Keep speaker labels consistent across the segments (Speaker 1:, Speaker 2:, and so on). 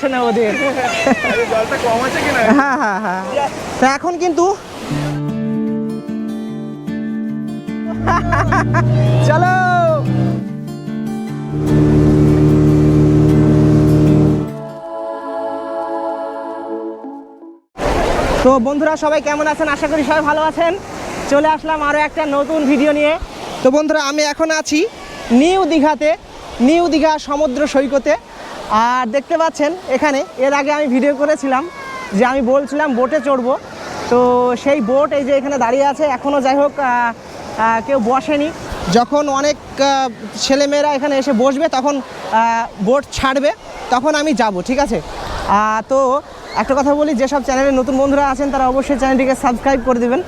Speaker 1: যাচ্ছে না ওদের। হ্যাঁ হ্যাঁ হ্যাঁ। তো এখন কিন্তু চলো। তো বন্ধুরা সবাই কেমন আছেন? আশা করি সবাই ভালো আছেন। চলে আসলাম আরও একটা নতুন ভিডিও নিয়ে। তো বন্ধুরা আমি এখন আছি নিউ দীঘাতে নিউ দীঘা সমুদ্র সৈকতে। আর দেখতে পাচ্ছেন এখানে, এর আগে আমি ভিডিও করেছিলাম যে আমি বলছিলাম বোটে চড়বো। তো সেই বোট এই যে এখানে দাঁড়িয়ে আছে এখনও যাই হোক কেউ বসেনি। যখন অনেক ছেলেমেয়েরা এখানে এসে বসবে, তখন বোট ছাড়বে, তখন আমি যাব, ঠিক আছে? তো একটা কথা বলি, যেসব চ্যানেলে নতুন বন্ধুরা আছেন, তারা অবশ্যই চ্যানেলটিকে সাবস্ক্রাইব করে দেবেন।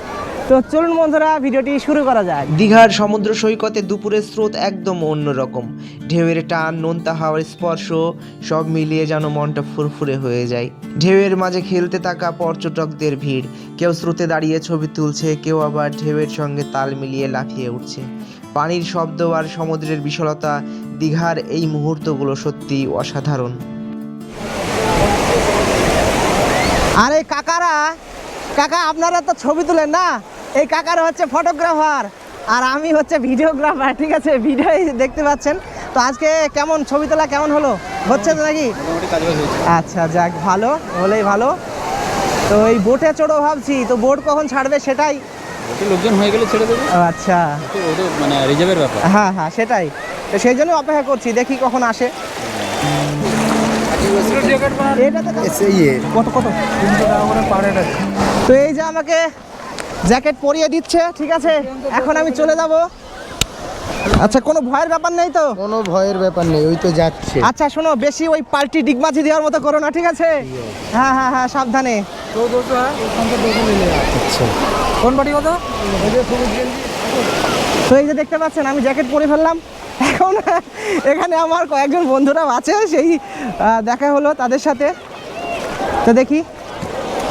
Speaker 1: তো চলুন বন্ধুরা ভিডিওটি শুরু করা যাক।
Speaker 2: দীঘার সমুদ্র সৈকতে দুপুরের স্রোত একদম অন্যরকম। ঢেউয়ের টান নোনতা হাওয়ার স্পর্শ সব মিলিয়ে যেন মনটা ফুরফুরে হয়ে যায়। ঢেউয়ের মাঝে খেলতে থাকা পর্যটকদের ভিড়। কেউ স্রোতে দাঁড়িয়ে ছবি তুলছে কেউ আবার ঢেউয়ের সঙ্গে তাল মিলিয়ে লাফিয়ে উঠছে। পানির শব্দ আর সমুদ্রের বিশালতা দীঘার এই মুহূর্তগুলো সত্যি অসাধারণ।
Speaker 1: আরে কাকারা কাকা আপনারা তো ছবি তুলেন না? এই কাকার হচ্ছে ফটোগ্রাফার আর আমি হচ্ছে ভিডিওগ্রাফার ঠিক আছে? ভিডিও দেখতে পাচ্ছেন। তো আজকে কেমন ছবি তোলা কেমন হলো? হচ্ছে তো নাকি? আচ্ছা যাক ভালো হলেই ভালো। তো এই বোটে চড়ো ভাবছি তো বোট কখন ছাড়বে সেটাই?
Speaker 3: লোকজন হয়ে গেলে ছেড়ে দেবে।
Speaker 1: আচ্ছা।
Speaker 3: মানে রিজার্ভের ব্যাপার।
Speaker 1: হ্যাঁ হ্যাঁ সেটাই। তো সেই জন্য অপেক্ষা করছি দেখি কখন আসে। এটা তো কত? কত তো এই যে আমাকে জ্যাকেট পরিয়ে দিচ্ছে ঠিক আছে? এখন আমি চলে যাব। আচ্ছা কোনো ভয়ের ব্যাপার নেই তো?
Speaker 4: কোনো ভয়ের ব্যাপার নেই ওই তো যাচ্ছে।
Speaker 1: আচ্ছা শোনো বেশি ওই পাল্টি ডিগমাজি দেওয়ার মতো করো না ঠিক আছে? হ্যাঁ হ্যাঁ হ্যাঁ সাবধানে।
Speaker 4: আচ্ছা।
Speaker 1: কোন বাড়ি কত তো এই যে দেখতে পাচ্ছেন আমি জ্যাকেট পরে ফেললাম। এখন এখানে আমার কয়েকজন বন্ধুরা আছে সেই দেখা হলো তাদের সাথে। তো দেখি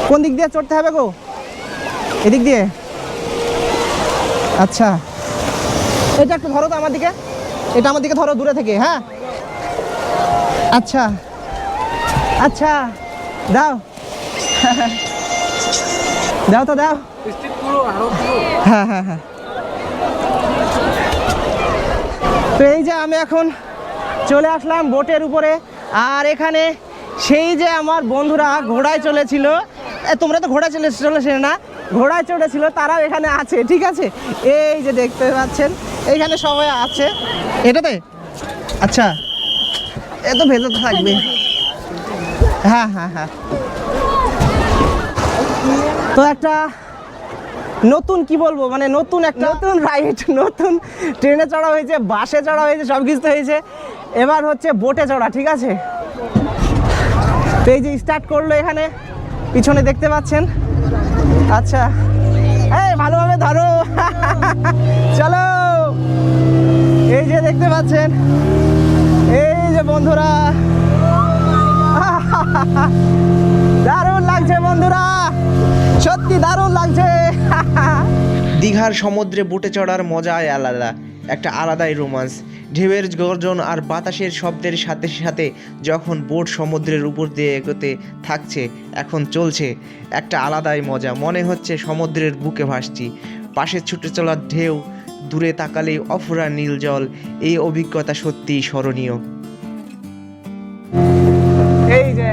Speaker 1: কোন দিক দিয়ে চড়তে হবে গো? এদিক দিয়ে? আচ্ছা। এটা একটু ধরো তো আমার দিকে। এটা আমার দিকে ধরো দূরে থেকে হ্যাঁ? আচ্ছা। আচ্ছা। দাও। দাও তো, দাও। হ্যাঁ হ্যাঁ হ্যাঁ। তো এই যে আমি এখন চলে আসলাম বোটের উপরে। আর এখানে সেই যে আমার বন্ধুরা ঘোড়ায় চলেছিল তোমরা তো ঘোড়ায় চলে চলেছিলে না? ঘোড়ায় চড়েছিল তারাও এখানে আছে, ঠিক আছে? এই যে দেখতে পাচ্ছেন এইখানে সবাই আছে। এটাতে? আচ্ছা এ তো ভেতর থাকবে। হ্যাঁ হ্যাঁ হ্যাঁ। তো একটা নতুন, কি বলব মানে নতুন একটা নতুন রাইড নতুন ট্রেনে চড়া হয়েছে, বাসে চড়া হয়েছে, সব কিছু হয়েছে। এবার হচ্ছে বোটে চড়া, ঠিক আছে? তো এই যে স্টার্ট করল এখানে, পিছনে দেখতে পাচ্ছেন। আচ্ছা। এই, ভালোভাবে ধরো। চলো। এই যে দেখতে পাচ্ছেন, এই যে বন্ধুরা। দারুণ লাগছে বন্ধুরা। সত্যি দারুণ লাগছে।
Speaker 2: দীঘার সমুদ্রে বোটে চড়ার মজাই আলাদা একটা আলাদাই রোমান্স। ঢেউয়ের গর্জন আর বাতাসের শব্দের সাথে সাথে যখন বোট সমুদ্রের উপর দিয়ে এগোতে থাকছে এখন চলছে একটা আলাদাই মজা। মনে হচ্ছে সমুদ্রের বুকে ভাসছি। পাশে ছুটে চলার ঢেউ দূরে তাকালেই অফুরা নীল জল এই অভিজ্ঞতা সত্যিই স্মরণীয়।
Speaker 1: এই যে।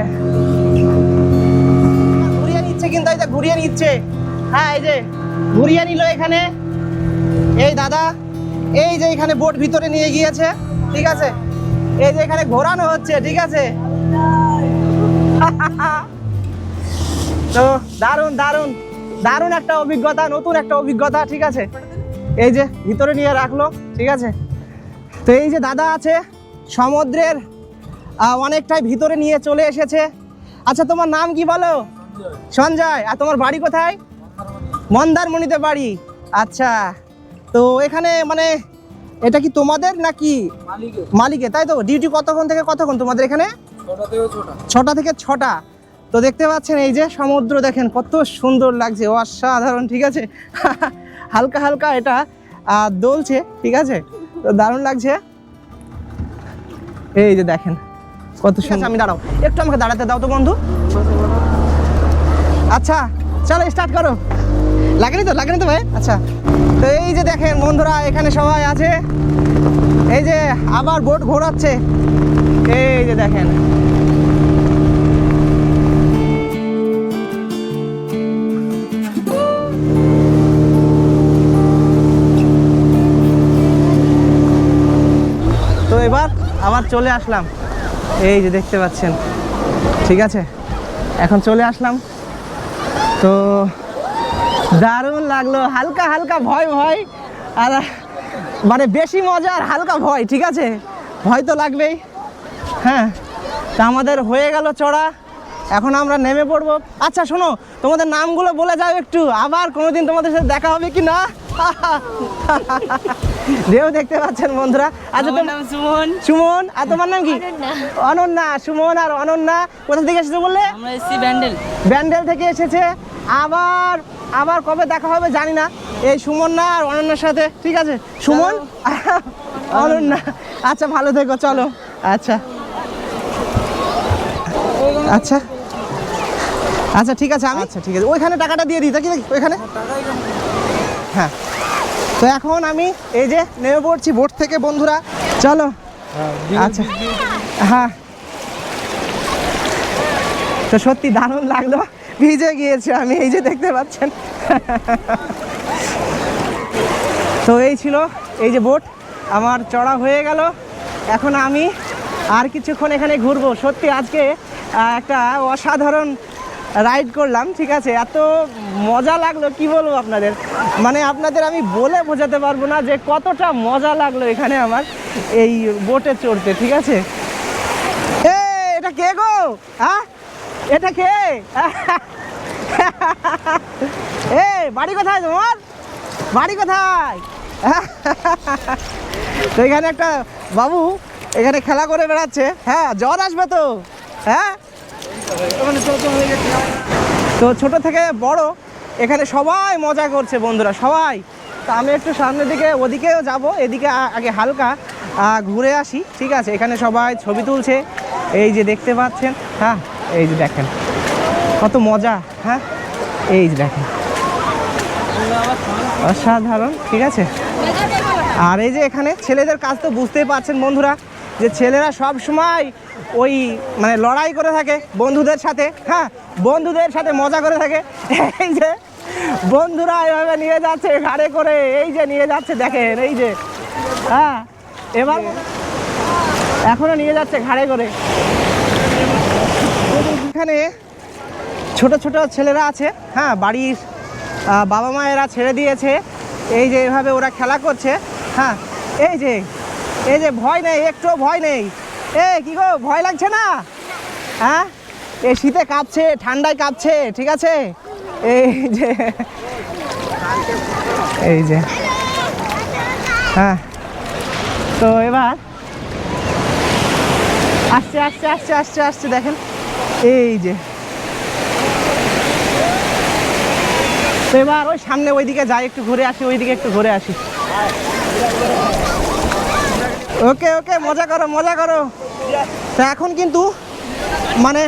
Speaker 1: ঘুরিয়ে নিচ্ছে কিন্তু ঘুরিয়ে নিচ্ছে। হ্যাঁ এই যে। ঘুরিয়ে নিল এখানে। এই দাদা, এই যে এখানে বোট ভিতরে নিয়ে গিয়েছে, ঠিক আছে? এই যে এখানে ঘোরানো হচ্ছে, ঠিক আছে? তো দারুণ দারুণ দারুণ একটা অভিজ্ঞতা, নতুন একটা অভিজ্ঞতা, ঠিক আছে? এই যে ভিতরে নিয়ে রাখল, ঠিক আছে? তো এই যে দাদা আছে, সমুদ্রের অনেকটাই ভিতরে নিয়ে চলে এসেছে। আচ্ছা তোমার নাম কি বলো? সঞ্জয়, আর তোমার বাড়ি কোথায়? মন্দারমণিতে বাড়ি। আচ্ছা তো এখানে মানে এটা কি তোমাদের নাকি মালিকে তাই তো? ডিউটি কতক্ষণ থেকে কতক্ষণ তোমাদের এখানে? ছটা থেকে ছটা। তো দেখতে পাচ্ছেন এই যে সমুদ্র দেখেন কত সুন্দর লাগছে। অসাধারণ ঠিক আছে? হালকা হালকা এটা দোলছে ঠিক আছে? তো দারুণ লাগছে। এই যে দেখেন কত সুন্দর। আমি দাঁড়াও। একটু আমাকে দাঁড়াতে দাও তো বন্ধু। আচ্ছা চলো স্টার্ট করো। লাগেনি তো লাগেনি তো ভাই? আচ্ছা তো এই যে দেখেন বন্ধুরা, এখানে সবাই আছে। এই যে আবার বোট ঘোরাচ্ছে। এই যে দেখেন। তো এবার আবার চলে আসলাম। এই যে দেখতে পাচ্ছেন। ঠিক আছে? এখন চলে আসলাম। তো দারুণ লাগল হালকা হালকা ভয় ভয়। আর মানে বেশি মজা আর হালকা ভয় ঠিক আছে? ভয় তো লাগবেই। হ্যাঁ তা আমাদের হয়ে গেল চড়া। এখন আমরা নেমে পড়ব। আচ্ছা শোনো তোমাদের নামগুলো বলে যাও একটু। আবার কোনোদিন তোমাদের সাথে দেখা হবে কি না? দেখতে পাচ্ছেন বন্ধুরা। আচ্ছা
Speaker 5: নাম সুমন।
Speaker 1: সুমন আর তোমার নাম কি? অনন্যা সুমন আর অনন্যা। কোথা থেকে এসেছে বললে?
Speaker 5: আমরা এসছি ব্যান্ডেল।
Speaker 1: ব্যান্ডেল থেকে এসেছে। আবার আবার কবে দেখা হবে জানি না। এই সুমন না আর অনন্যার সাথে ঠিক আছে? সুমন? অনন্যা। আচ্ছা ভালো থেকো চলো। আচ্ছা। আচ্ছা। আচ্ছা ঠিক আছে আমি আচ্ছা ঠিক আছে। ওইখানে টাকাটা দিয়ে দিই তা কি ওইখানে? হ্যাঁ তো এখন আমি এই যে নেমে পড়ছি বোট থেকে বন্ধুরা। চলো। আচ্ছা। হ্যাঁ। তো সত্যি দারুণ লাগল। ভিজে গিয়েছে, আমি এই যে দেখতে পাচ্ছেন। তো এই ছিল এই যে বোট, আমার চড়া হয়ে গেল। এখন আমি আর কিছুক্ষণ এখানে ঘুরবো। সত্যি আজকে একটা অসাধারণ রাইড করলাম, ঠিক আছে? এত মজা লাগল, কি বলব আপনাদের? মানে আপনাদের আমি বলে বোঝাতে পারব না যে কতটা মজা লাগল এখানে আমার এই বোটে চড়তে, ঠিক আছে? এ এটা কে গো? হ্যাঁ এটা কে? এ বাড়ি কোথায় তোমার? বাড়ি কোথায়? তো এখানে একটা বাবু এখানে খেলা করে বেড়াচ্ছে। হ্যাঁ জ্বর আসবে তো। হ্যাঁ? তো ছোট থেকে বড় এখানে সবাই মজা করছে বন্ধুরা, সবাই। তো আমি একটু সামনের দিকে, ওদিকেও যাব, এদিকে আগে হালকা ঘুরে আসি, ঠিক আছে? এখানে সবাই ছবি তুলছে, এই যে দেখতে পাচ্ছেন হ্যাঁ? এই যে দেখেন, কত মজা হ্যাঁ? এই যে দেখেন। অসাধারণ, ঠিক আছে? আর এই যে এখানে ছেলেদের কাজ তো বুঝতেই পারছেন বন্ধুরা, যে ছেলেরা সব সময় ওই মানে লড়াই করে থাকে বন্ধুদের সাথে হ্যাঁ? বন্ধুদের সাথে মজা করে থাকে। এই যে বন্ধুরা এভাবে নিয়ে যাচ্ছে, ঘাড়ে করে, এই যে নিয়ে যাচ্ছে, দেখেন, এই যে হ্যাঁ? এবার এখনও নিয়ে যাচ্ছে ঘাড়ে করে। এখানে ছোট ছোট ছেলেরা আছে। হ্যাঁ বাড়ির বাবা মায়েরা ছেড়ে দিয়েছে। এই যে এভাবে ওরা খেলা করছে। হ্যাঁ এই যে এই যে ভয় নেই, একটু ভয় নেই। এ, কি গো, ভয় লাগছে না? হ্যাঁ এই শীতে কাঁপছে, ঠান্ডায় কাঁপছে, ঠিক আছে? এই যে এই যে হ্যাঁ তো এবার আসছে আসছে আসছে আসছে আসছে, দেখেন। এই যে। এবার ওই সামনে ওইদিকে যাই, একটু ঘুরে আসি, ওইদিকে একটু ঘুরে আসি। ওকে ওকে, মজা করো মজা করো। তো এখন কিন্তু মানে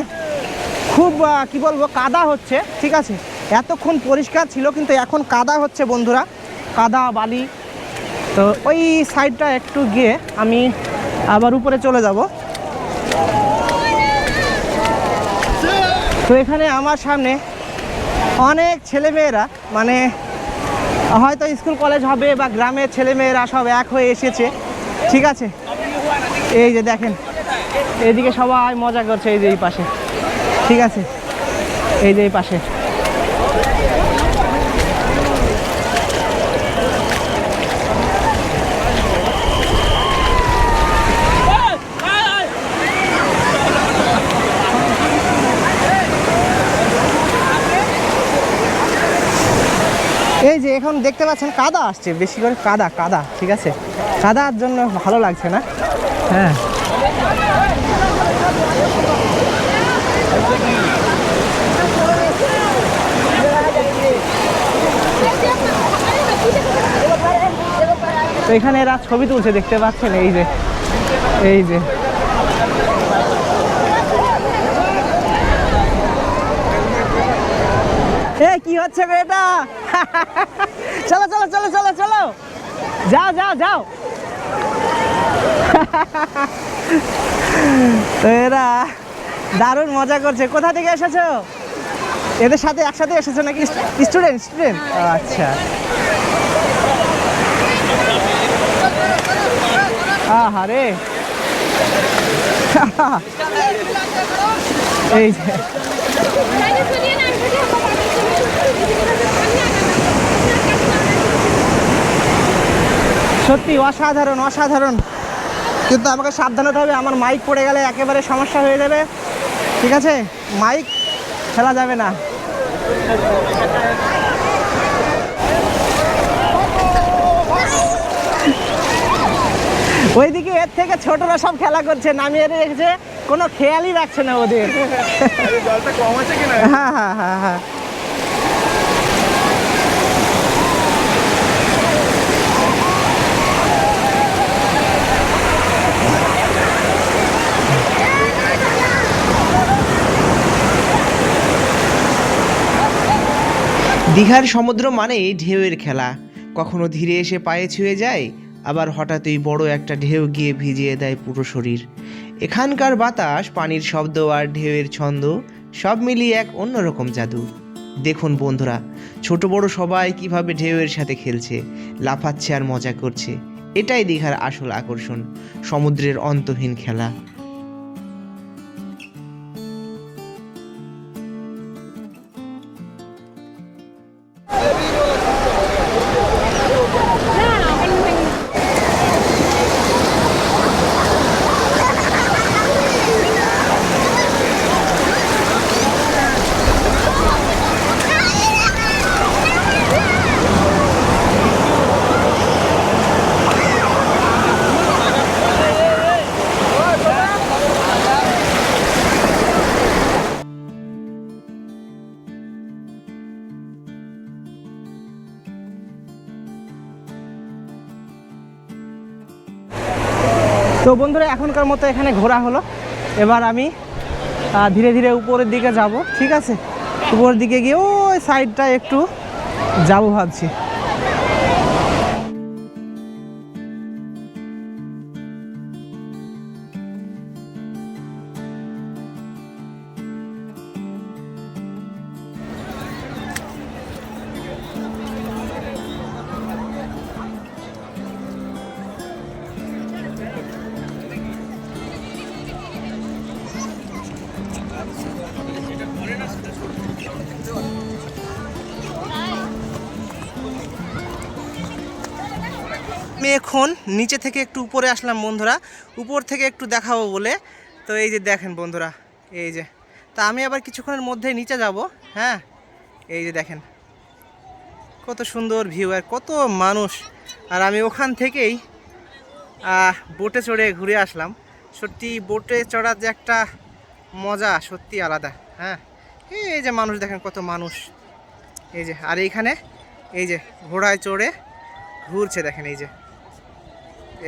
Speaker 1: খুব কি বলব, কাদা হচ্ছে, ঠিক আছে? এতক্ষণ পরিষ্কার ছিল, কিন্তু এখন কাদা হচ্ছে বন্ধুরা। কাদা, বালি। তো ওই সাইডটা একটু গিয়ে আমি আবার উপরে চলে যাব। তো এখানে আমার সামনে অনেক ছেলেমেয়েরা মানে হয়তো স্কুল, কলেজ হবে বা গ্রামের ছেলেমেয়েরা সব এক হয়ে এসেছে। ঠিক আছে? এই যে দেখেন এইদিকে সবাই মজা করছে এই যে এই পাশে। ঠিক আছে? এই যে এই পাশে। এই যে এখন দেখতে পাচ্ছেন কাদা আসছে, বেশি করে কাদা কাদা, ঠিক আছে? কাদার জন্য ভালো লাগছে না? হ্যাঁ। তো এখানে এরা ছবি তুলছে, দেখতে পাচ্ছেন? এই যে এই যে। এ কি হচ্ছে বেটা? চলো চলো চলো চলো চলো। যাও যাও যাও। এরা দারুণ মজা করছে। কোথা থেকে এসেছ? এদের সাথে একসাথে এসেছ নাকি? Student student? আচ্ছা। আহারে। এই যে। সত্যি অসাধারণ অসাধারণ। কিন্তু আমাকে সাবধান হতে হবে আমার মাইক পড়ে গেলে একেবারে সমস্যা হয়ে যাবে। ঠিক আছে? মাইক খেলা যাবে না। ওইদিকে এর থেকে ছোটরা সব খেলা করছে নামিয়ে রেখেছে। কোনো খেয়ালই রাখছে না ওদের। হ্যাঁ হ্যাঁ হ্যাঁ হ্যাঁ।
Speaker 2: দীঘার সমুদ্র মানেই ঢেউয়ের খেলা। কখনো ধীরে এসে পায়ে ছুঁয়ে যায়, আবার হঠাৎই বড় একটা ঢেউ গিয়ে ভিজিয়ে দেয় পুরো শরীর। এখানকার বাতাস, পানির শব্দ আর ঢেউয়ের ছন্দ সব মিলিয়ে এক অন্যরকম জাদু। দেখুন বন্ধুরা, ছোট বড় সবাই কীভাবে ঢেউয়ের সাথে খেলছে, লাফাচ্ছে আর মজা করছে। এটাই দীঘার আসল আকর্ষণ, সমুদ্রের অন্তহীন খেলা।
Speaker 1: তো বন্ধুরা, এখনকার মতো এখানে ঘোরা হলো। এবার আমি ধীরে ধীরে উপরের দিকে যাব, ঠিক আছে? উপরের দিকে গিয়ে ওই সাইডটা একটু যাব ভাবছি। আমি এখন নিচে থেকে একটু উপরে আসলাম বন্ধুরা। উপর থেকে একটু দেখাবো বলে। তো এই যে দেখেন বন্ধুরা, এই যে। তা আমি আবার কিছুক্ষণের মধ্যে নিচে যাব হ্যাঁ? এই যে দেখেন। কত সুন্দর ভিউ আর কত মানুষ। আর আমি ওখান থেকেই বোটে চড়ে ঘুরে আসলাম। সত্যি বোটে চড়ার যে একটা মজা সত্যি আলাদা হ্যাঁ? এই যে মানুষ দেখেন কত মানুষ। এই যে, আর এইখানে, এই যে ঘোড়ায় চড়ে ঘুরছে দেখেন এই যে।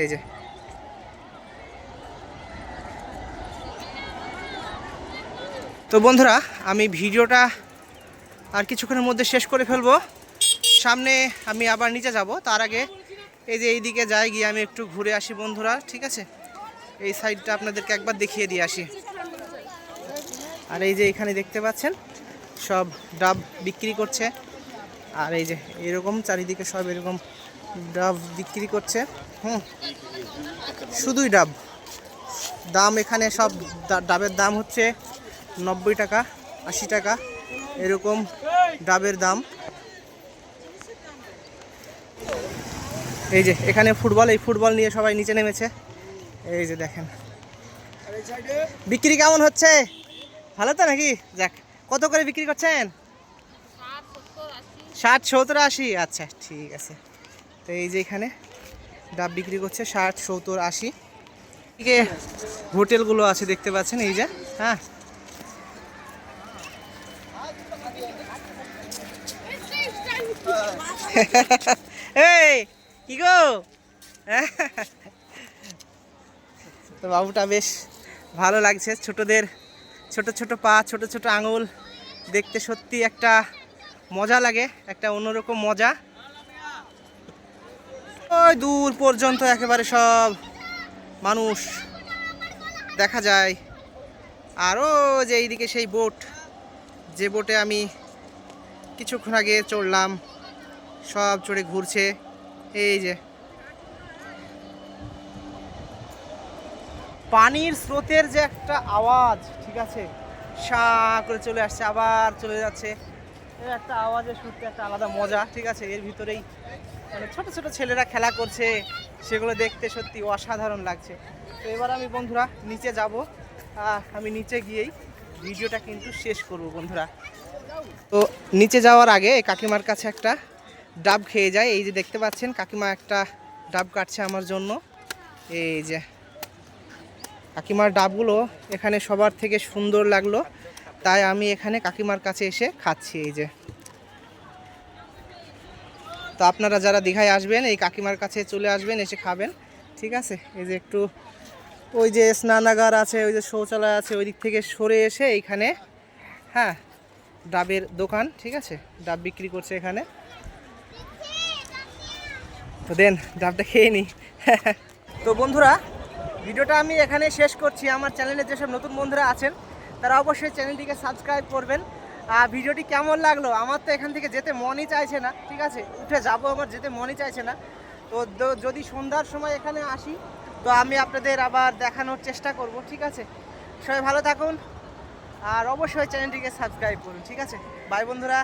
Speaker 1: এই যে। তো বন্ধুরা, আমি ভিডিওটা আর কিছুক্ষণের মধ্যে শেষ করে ফেলব। সামনে আমি আবার নিচে যাব। তার আগে এই যে এইদিকে যাই, গিয়ে আমি একটু ঘুরে আসি বন্ধুরা, ঠিক আছে? এই সাইডটা আপনাদেরকে একবার দেখিয়ে দিয়ে আসি। আর এই যে এখানে দেখতে পাচ্ছেন, সব ডাব বিক্রি করছে। আর এই যে এরকম, চারিদিকে সব এরকম ডাব বিক্রি করছে। হুম। শুধুই ডাব। দাম এখানে সব ডাবের দাম হচ্ছে নব্বই টাকা, আশি টাকা। এরকম ডাবের দাম। এই যে, এখানে ফুটবল, এই ফুটবল নিয়ে সবাই নিচে নেমেছে। এই যে দেখেন। বিক্রি কেমন হচ্ছে? ভালো তো নাকি? যাক, কত করে বিক্রি করছেন? ষাট সত্তর আশি? আচ্ছা ঠিক আছে। তো এই যে এখানে ডাব বিক্রি করছে ষাট, সত্তর, আশি। এদিকে হোটেলগুলো আছে, দেখতে পাচ্ছেন, এই যে হ্যাঁ। এই, কি গো? তো বাবুটা বেশ ভালো লাগছে, ছোটদের, ছোট ছোট পা, ছোট ছোট আঙুল। দেখতে সত্যি একটা মজা লাগে, একটা অন্যরকম মজা। ওই দূর পর্যন্ত একেবারে সব মানুষ দেখা যায়। আরও যে এইদিকে সেই বোট, যে বোটে আমি কিছুক্ষণ আগে চড়লাম, সব চড়ে ঘুরছে। এই যে। পানির স্রোতের যে একটা আওয়াজ, ঠিক আছে? সা করে চলে আসছে, আবার চলে যাচ্ছে। এর একটা আওয়াজের শুনতে একটা আলাদা মজা, ঠিক আছে? এর ভিতরেই মানে ছোট ছোট ছেলেরা খেলা করছে, সেগুলো দেখতে সত্যি অসাধারণ লাগছে। তো এবার আমি বন্ধুরা নিচে যাব। আমি নিচে গিয়েই ভিডিওটা কিন্তু শেষ করব বন্ধুরা। তো নিচে যাওয়ার আগে এই কাকিমার কাছে একটা ডাব খেয়ে যায় এই যে দেখতে পাচ্ছেন, কাকিমা একটা ডাব কাটছে আমার জন্য। এই যে কাকিমার ডাবগুলো এখানে সবার থেকে সুন্দর লাগল। তাই আমি এখানে কাকিমার কাছে এসে খাচ্ছি, এই যে। তো আপনারা যারা দীঘায় আসবেন, এই কাকিমার কাছে চলে আসবেন, এসে খাবেন, ঠিক আছে? এই যে একটু ওই যে স্নানাগার আছে, ওই যে শৌচালয় আছে, ওই দিক থেকে সরে এসে এইখানে হ্যাঁ ডাবের দোকান, ঠিক আছে? ডাব বিক্রি করছে এখানে। তো দেন, ডাবটা খেয়ে নিই। তো বন্ধুরা, ভিডিওটা আমি এখানে শেষ করছি। আমার চ্যানেলে যেসব নতুন বন্ধুরা আছেন, তারা অবশ্যই চ্যানেলটিকে সাবস্ক্রাইব করবেন। ভিডিওটি কেমন লাগল? আমার তো এখান থেকে যেতে মনই চাইছে না, ঠিক আছে? উঠে যাব আমার, যেতে মনই চাইছে না। তো যদি সন্ধ্যার সময় এখানে আসি, তো আমি আপনাদের আবার দেখানোর চেষ্টা করব, ঠিক আছে? সবাই ভালো থাকুন, আর অবশ্যই চ্যানেলটিকে সাবস্ক্রাইব করুন, ঠিক আছে? বাই বন্ধুরা।